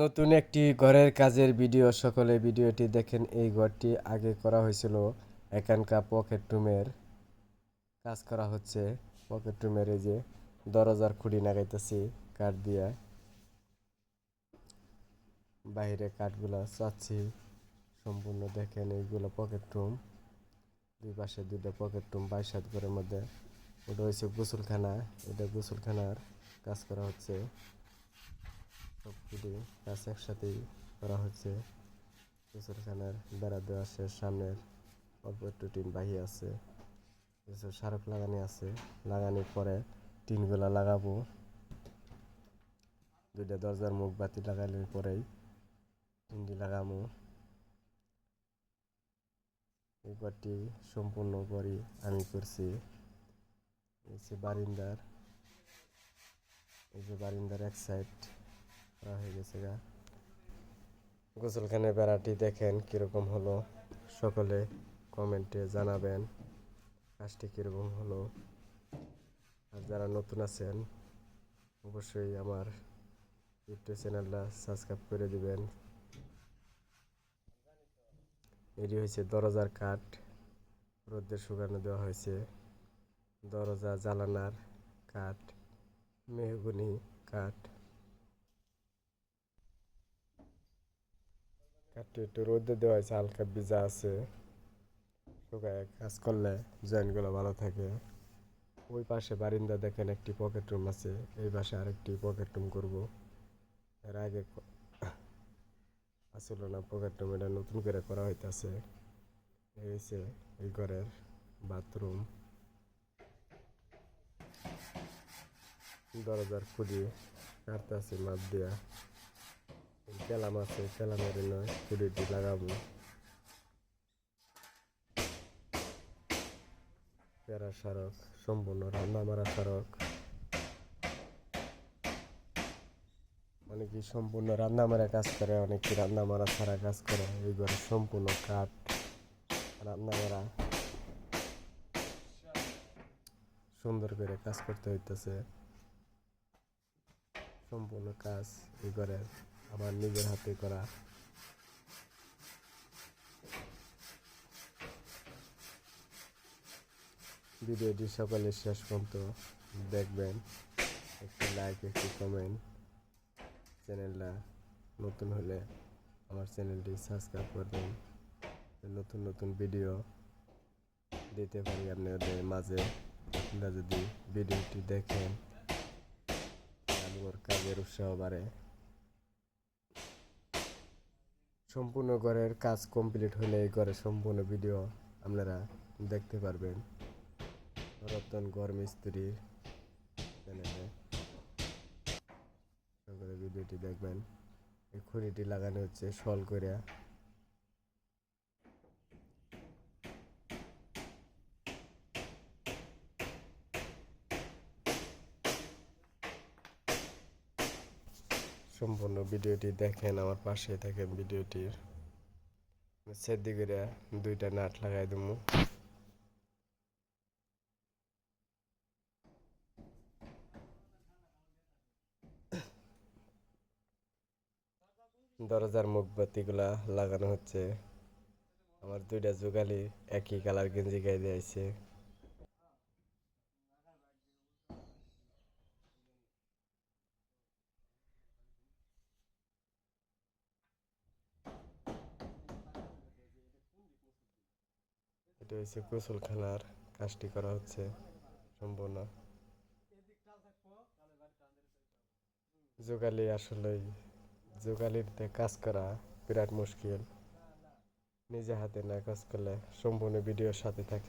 নতুন একটি ঘরের কাজের ভিডিও, সকলে ভিডিওটি দেখেন। এই ঘরটি আগে করা হয়েছিল এখানকার পকেট রুমের কাজ করা হচ্ছে পকেট রুমের এই যে দরজার খুঁড়ি লাগাইতেছি, কাঠ দিয়া। বাইরে কাঠগুলা চাচ্ছি, সম্পূর্ণ দেখেন এইগুলো পকেট রুম দুই পাশে দুইটা পকেট রুম বাইশ সাত ঘরের মধ্যে। ওটা হচ্ছে গোসলখানা, এটা গোসলখানার কাজ করা হচ্ছে। সবগুলি কাজ একসাথেই করা হচ্ছে। গোসলখানার বেড়া দেওয়া শেষ, সামনের অল্প একটু টিন বাহি আছে। কিছু সারক লাগানি আছে। লাগানোর পরে টিনগুলা লাগাবো। দুইটা দরজার মুখ বাতি লাগানোর পরেই টিনটি লাগাবো। এই ঘরটি সম্পূর্ণ করি আমি করছি। এই যে বারিন্দার, এই যে বারিন্দার এক সাইড হয়ে গেছে গা। গোসলখানের বেড়াটি দেখেন কীরকম হলো। সকলে কমেন্টে জানাবেন কাজটি কীরকম হলো। আর যারা নতুন আছেন, অবশ্যই আমার ইউটিউব চ্যানেলটা সাবস্ক্রাইব করে দিবেন। এটি হয়েছে দরজার কাঠ। রোদ্রে শুকানো দেওয়া হয়েছে। দরজা জ্বালানার কাঠ, মেহগুনি কাঠ। কাঠটি একটু রোদে দেওয়া হয়েছে, হালকা ভিজা আছে। শুকায়, কাজ করলে জয়েন্টগুলো ভালো থাকে। ওই পাশে বারিন্দা দেখেন, একটি পকেট রুম আছে। এই পাশে আরেকটি পকেট রুম করব। এর আগে আসলো না পকেট রুম এটা নতুন করে করা হইতাছে। এই এই ঘরের বাথরুম দরজার খুঁড়ি কাটতে আছে মাপ দিয়া। কেলাম আছে কেলামের নয় খুঁড়িটি লাগাবো। পেরা সড়ক সম্পূর্ণ রান্না মারা সড়ক অনেকেই সম্পূর্ণ রান্না মারা কাজ করে অনেকে রান্না মারা ছাড়া কাজ করে এই ঘরে সম্পূর্ণ কাঠ রান্না মারা। সুন্দর করে কাজ করতে হইতেছে। সম্পূর্ণ কাজ এই ঘরের আমার নিজের হাতে করা। ভিডিওটি সকালে শেষ পর্যন্ত দেখবেন। একটি লাইক একটি কমেন্ট চ্যানেলটা নতুন হলে আমার চ্যানেলটি সাবস্ক্রাইব করবেন নতুন নতুন ভিডিও দিতে পারি আপনাদের মাঝে। আপনারা যদি ভিডিওটি দেখেন আমার কাজের উৎসাহ বাড়ে। সম্পূর্ণ ঘরের কাজ কমপ্লিট হলে এই ঘরের সম্পূর্ণ ভিডিও আপনারা দেখতে পারবেন। রতন ঘর মিস্ত্রি। ভিডিওটি দেখবেন। এই খুঁড়িটি লাগানো হচ্ছে সল করে সম্পূর্ণ ভিডিওটি দেখেন, আমার পাশে থাকেন ভিডিওটির। সেদি করে দুইটা নাট লাগাই দেবো দরজার মুখ বাতিগুলা লাগানো হচ্ছে। আমার দুইটা যুগালি একই কালার গেঞ্জি গায়ে দিয়েছে এটা হচ্ছে গোসলখানার কাজটি করা হচ্ছে সম্পূর্ণ। যোগালি আসলেই যোগালিতে কাজ করা বিরাট মুশকিল। নিজে হাতে না কাজ করলে সম্পূর্ণ ভিডিওর সাথে থাকে